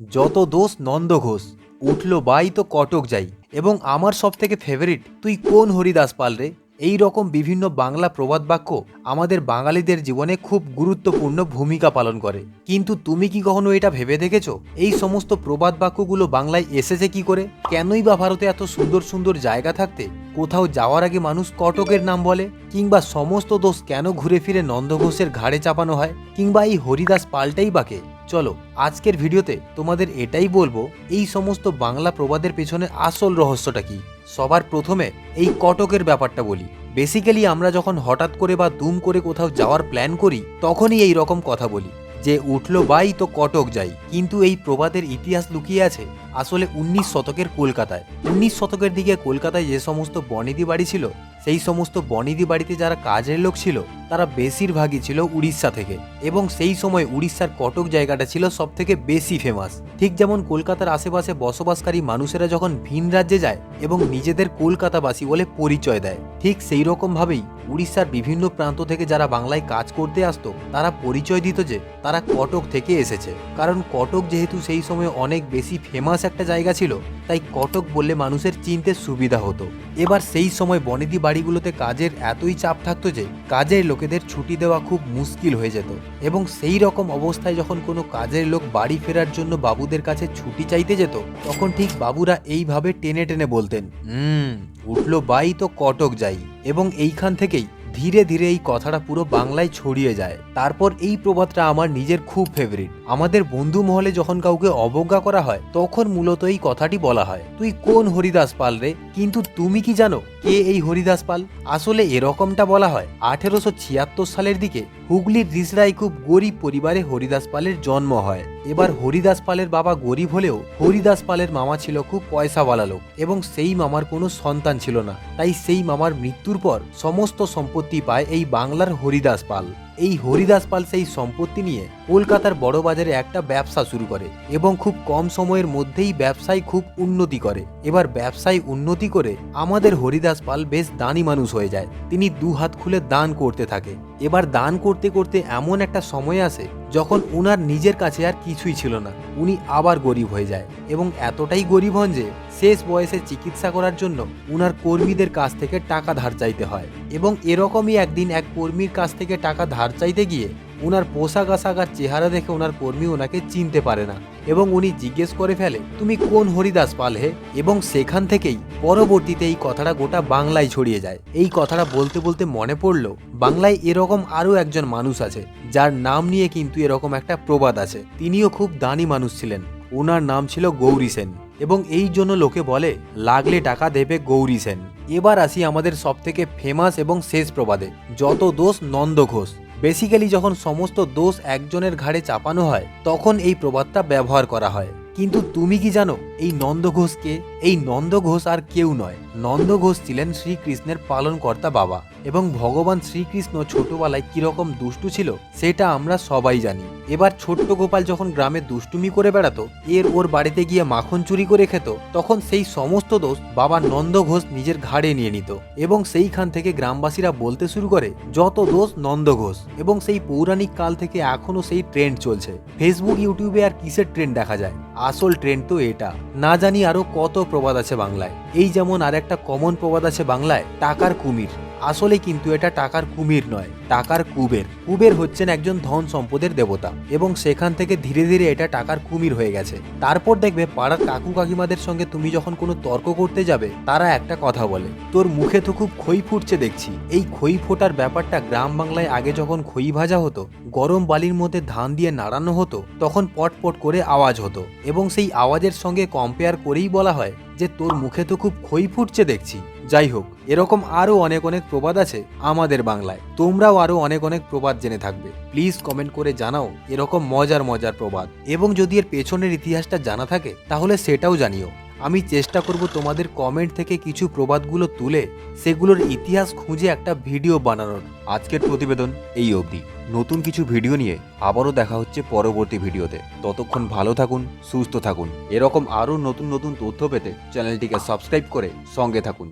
যত দোষ নন্দ ঘোষ, উঠল বাই তো কটক যাই। এবং আমার সব থেকে ফেভারিট তুই কোন হরিদাস পাল রে? এই রকম বিভিন্ন বাংলা প্রবাদ বাক্য আমাদের বাঙালিদের জীবনে খুব গুরুত্বপূর্ণ ভূমিকা পালন করে। কিন্তু তুমি কি কখনো এটা ভেবে দেখেছ? এই সমস্ত প্রবাদ বাক্যগুলো বাংলায় এসেছে কি করে? কেনই বা ভারতে এত সুন্দর সুন্দর জায়গা থাকতে কোথাও যাওয়ার আগে মানুষ কটকের নাম বলে? কিংবা সমস্ত দোষ কেন ঘুরে ফিরে নন্দঘোষের ঘাড়ে চাপানো হয়? কিংবা এই হরিদাস পাল্টাই বাকে চলো, আজকের ভিডিওতে তোমাদের এটাই বলব, এই সমস্ত বাংলা প্রবাদের পেছনে আসল রহস্যটা কি? সবার প্রথমে এই কটকের ব্যাপারটা বলি। বেসিক্যালি আমরা যখন হঠাৎ করে বা দুম করে কোথাও যাওয়ার প্ল্যান করি, তখনই এই রকম কথা বলি, যে উঠল বাই তো কটক যাই। কিন্তু এই প্রবাদের ইতিহাস লুকিয়ে আছে আসলে উনিশ শতকের কলকাতায়। উনিশ শতকের দিকে কলকাতায় যে সমস্ত বনেদি বাড়ি ছিল সেই সমস্ত বনিদি বাড়িতে যারা কাজের লোক ছিল, তারা বেশিরভাগই ছিল উড়িষ্যা থেকে। এবং সেই সময় উড়িষ্যার কটক জায়গাটা ছিল সব থেকে বেশি ফেমাস ঠিক যেমন কলকাতার আশেপাশে বসবাসকারী মানুষেরা যখন ভিন রাজ্যে যায় এবং নিজেদের কলকাতাবাসী বলে পরিচয় দেয়, ঠিক সেই রকম ভাবেই উড়িষ্যার বিভিন্ন প্রান্ত থেকে যারা বাংলায় কাজ করতে আসতো, তারা পরিচয় দিত যে তারা কটক থেকে এসেছে। কারণ কটক যেহেতু সেই সময় অনেক বেশি ফেমাস একটা জায়গা ছিল, তাই কটক বললে মানুষের চিনতে সুবিধা হতো। এবার সেই সময় বনেদি বাড়িগুলোতে কাজের এতই চাপ থাকতো যে কাজের লোকেদের ছুটি দেওয়া খুব মুশকিল হয়ে যেত। এবং সেই রকম অবস্থায় যখন কোনো কাজের লোক বাড়ি ফেরার জন্য বাবুদের কাছে ছুটি চাইতে যেত, তখন ঠিক বাবুরা এইভাবে টেনে টেনে বলতেন, হুম, উঠল বাই তো কটক যাই। এবং এইখান থেকেই ধীরে ধীরে এই কথাটা পুরো বাংলায় ছড়িয়ে যায়। তারপর এই প্রবাদটা আমার নিজের খুব ফেভারিট আমাদের বন্ধু মহলে যখন কাউকে অবজ্ঞা করা হয়, তখন মূলত এই কথাটি বলা হয়। তুই কোন হরিদাস পাল রে? কিন্তু তুমি কি জানো কে এই হরিদাস পাল? আসলে এরকমটা বলা হয় আঠেরোশো ছিয়াত্তর সালের দিকে হুগলির রিসরাই খুব গরিব পরিবারে হরিদাস পালের জন্ম হয়। এবার হরিদাস পালের বাবা গরিব হলেও হরিদাস পালের মামা ছিল খুব পয়সাওয়ালা লোক এবং সেই মামার কোনো সন্তান ছিল না। তাই সেই মামার মৃত্যুর পর সমস্ত সম্পত্তি পায় এই বাংলার হরিদাস পাল। এই হরিদাস পাল সেই সম্পত্তি নিয়ে কলকাতার বড় বাজারে একটা ব্যবসা শুরু করে এবং খুব কম সময়ের মধ্যেই ব্যবসায় খুব উন্নতি করে। এবার ব্যবসায় উন্নতি করে আমাদের হরিদাস পাল বেশ দানি মানুষ হয়ে যায়। তিনি দু হাত খুলে দান করতে থাকে। এবার দান করতে করতে এমন একটা সময় আসে যখন উনার নিজের কাছে আর কিছুই ছিল না, উনি আবার গরিব হয়ে যায় এবং এতটাই গরিব হন যে শেষ বয়সে চিকিৎসা করার জন্য উনার কর্মীদের কাছ থেকে টাকা ধার চাইতে হয় এবং এরকমই একদিন এক কর্মীর কাছ থেকে টাকা ধার চাইতে গিয়ে উনার পোশাক আশাক আর চেহারা দেখে ওনার কর্মী ওনাকে চিনতে পারে না। এবং উনি জিজ্ঞেস করে ফেলে, তুমি কোন হরিদাস পাল হে? এবং সেখান থেকেই পরবর্তীতে এই কথাটা গোটা বাংলায় ছড়িয়ে যায়। এই কথাটা বলতে বলতে মনে পড়ল, বাংলায় এরকম আরও একজন মানুষ আছে, যার নাম নিয়ে কিন্তু এরকম একটা প্রবাদ আছে। তিনিও খুব দানি মানুষ ছিলেন। ওনার নাম ছিল গৌরী সেন। এবং এই জন্য লোকে বলে, লাগলে টাকা দেবে গৌরী সেন। এবার আসি আমাদের সব থেকে ফেমাস এবং শেষ প্রবাদে, যত দোষ নন্দ ঘোষ। বেসিক্যালি যখন সমস্ত দোষ একজনের ঘাড়ে চাপানো হয়, তখন এই প্রবাদটা ব্যবহার করা হয়। কিন্তু তুমি কি জানো, এই নন্দ ঘোষকে, এই নন্দ ঘোষ আর কেউ নয়। নন্দ ঘোষ ছিলেন শ্রীকৃষ্ণের পালনকর্তা বাবা। এবং ভগবান শ্রীকৃষ্ণ ছোটবেলায় কীরকম দুষ্টু ছিল, সেটা আমরা সবাই জানি। এবার ছোট্ট গোপাল যখন গ্রামে দুষ্টুমি করে বেড়াতো, এর ওর বাড়িতে গিয়ে মাখন চুরি করে খেত, তখন সেই সমস্ত দোষ বাবা নন্দ ঘোষ নিজের ঘাড়ে নিয়ে নিত এবং সেইখান থেকে গ্রামবাসীরা বলতে শুরু করে, যত দোষ নন্দ ঘোষ। এবং সেই পৌরাণিক কাল থেকে এখনও সেই ট্রেন্ড চলছে। ফেসবুক ইউটিউবে আর কিসের ট্রেন্ড দেখা যায়? আসল ট্রেন্ড তো এটা। না জানি আরও কত প্রবাদ আছে বাংলায়। এই যেমন আর একটা কমন প্রবাদ আছে বাংলায়, টাকার কুমির। আসলে কিন্তু এটা টাকার কুমির নয়, টাকার কুবের। কুবের হচ্ছেন একজন ধন সম্পদের দেবতা এবং সেখান থেকে ধীরে ধীরে এটা টাকার কুমির হয়ে গেছে। তারপর দেখবে পাড়ার কাকু কাকিমাদের সঙ্গে তুমি যখন কোনো তর্ক করতে যাবে, তারা একটা কথা বলে, তোর মুখে তো খুব খই ফুটছে দেখছি। এই খই ফোটার ব্যাপারটা গ্রাম বাংলায় আগে যখন খই ভাজা হতো, গরম বালির মধ্যে ধান দিয়ে নাড়ানো হতো, তখন পটপট করে আওয়াজ হতো এবং সেই আওয়াজের সঙ্গে কম্পেয়ার করেই বলা হয় যে তোর মুখে তো খুব খই ফুটছে দেখছি। যাই হোক, এরকম আরও অনেক অনেক প্রবাদ আছে আমাদের বাংলায়। তোমরাও আরও অনেক অনেক প্রবাদ জেনে থাকবে। প্লিজ কমেন্ট করে জানাও এরকম মজার মজার প্রবাদ। এবং যদি এর পেছনের ইতিহাসটা জানা থাকে, তাহলে সেটাও জানিও। আমি চেষ্টা করব তোমাদের কমেন্ট থেকে কিছু প্রবাদগুলো তুলে সেগুলোর ইতিহাস খুঁজে একটা ভিডিও বানানোর। আজকের প্রতিবেদন এই অবধি। নতুন কিছু ভিডিও নিয়ে আবারও দেখা হচ্ছে পরবর্তী ভিডিওতে ততক্ষণ ভালো থাকুন, সুস্থ থাকুন। এরকম আরও নতুন নতুন তথ্য পেতে চ্যানেলটিকে সাবস্ক্রাইব করে সঙ্গে থাকুন।